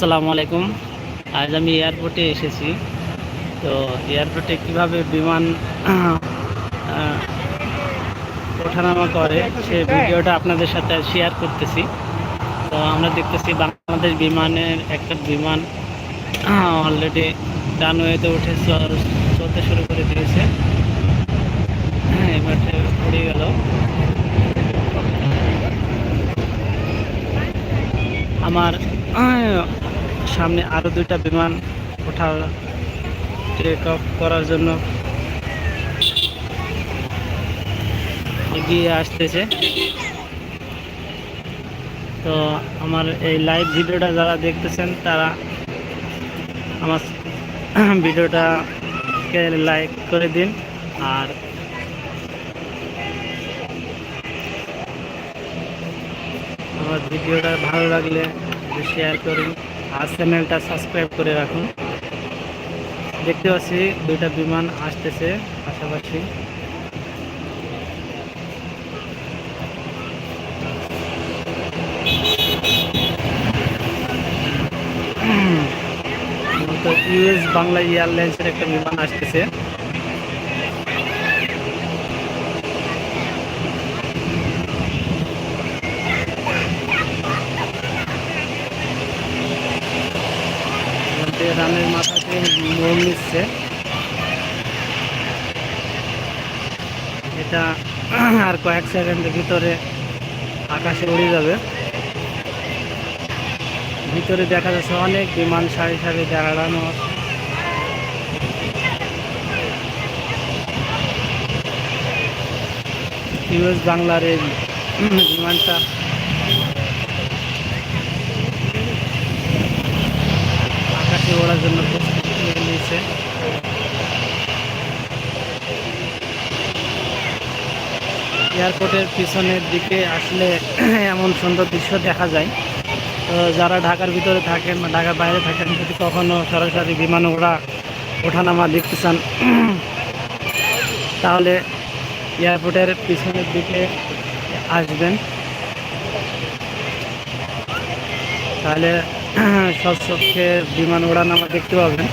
আসসালামু আলাইকুম। আজ আমি এয়ারপোর্টে এসেছি। তো এয়ারপোর্টে কীভাবে বিমান ওঠানামা করে সে ভিডিওটা আপনাদের সাথে শেয়ার করতেছি। তো আমরা দেখতেছি বাংলাদেশ বিমানের একটা বিমান অলরেডি রানওয়েতে উঠে চল- চলতে শুরু করে দিয়েছে। হ্যাঁ এবার উড়ে গেল। আমার সামনে আরও দুইটা বিমান ওঠার টেক অফ করার জন্য। এগিয়ে আসতেছে। তো আমার এই লাইভ ভিডিওটা যারা দেখতেছেন, তারা আমার ভিডিওটাকে লাইক করে দিন। আর আমার ভিডিওটা ভালো লাগলে শেয়ার করুন। আর চ্যানেলটা সাবস্ক্রাইব করে রাখুন। দেখতে পাচ্ছি দুইটা বিমান আসতেছে পাশাপাশি। ইউএস বাংলা এয়ারলাইন্সের একটা বিমান আসতেছে। মাথাতে মোড় নিচ্ছে এটা আর কয়েক সেকেন্ডের ভিতরে আকাশে উড়ে যাবে ভিতরে দেখা যাচ্ছে অনেক বিমান সারি সারি দাঁড়ানো। ইউএস বাংলার এই বিমানটা আকাশে ওড়ার জন্য প্রস্তুতি নিয়েছে। এয়ারপোর্টের পিছনের দিকে আসলে এমন সুন্দর দৃশ্য দেখা যায়। তো যারা ঢাকার ভিতরে থাকেন বা ঢাকার বাইরে থাকেন, যদি কখনো সরাসরি বিমান ওড়া ওঠানামা দেখতে চান, তাহলে এয়ারপোর্টের পিছনের দিকে আসবেন। তাহলে চোখে বিমান ওড়ানামা দেখতে পাবেন।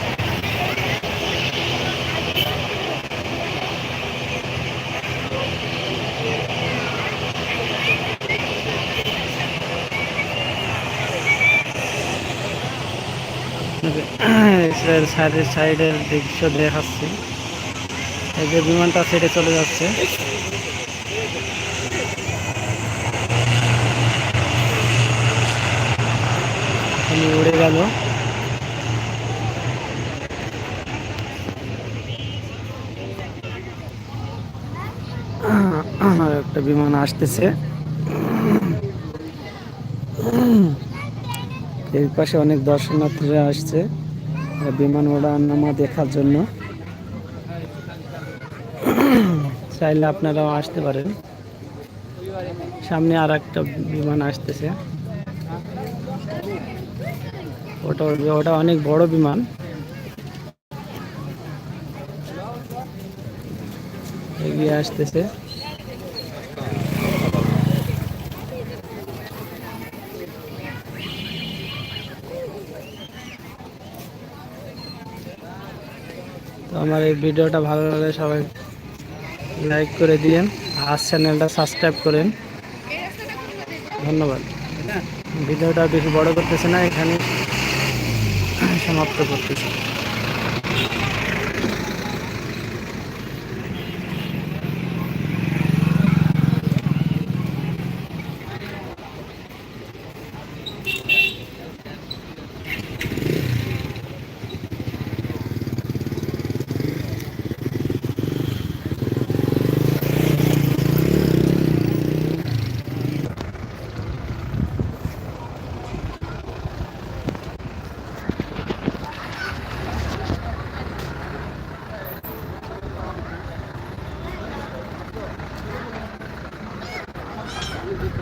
সাইডের সাইডের দৃশ্য দেখাচ্ছি। এই যে বিমানটা ছেড়ে চলে যাচ্ছে। উনি উড়ে গেল। একটা বিমান আসতেছে। এই পাশে অনেক দর্শনার্থীরা আসছে। বিমান ওড়ানামা দেখার জন্য। চাইলে আপনারাও আসতে পারেন। সামনে আর একটা বিমান আসতেছে। ওটা ওটা অনেক বড় বিমান। এগিয়ে আসতেছে। আমার এই ভিডিওটা ভালো লাগলে সবাই লাইক করে দিন আর চ্যানেলটা সাবস্ক্রাইব করেন। ধন্যবাদ। ভিডিওটা বেশি বড় করতেছে না, এখানে সমাপ্ত করতেছি।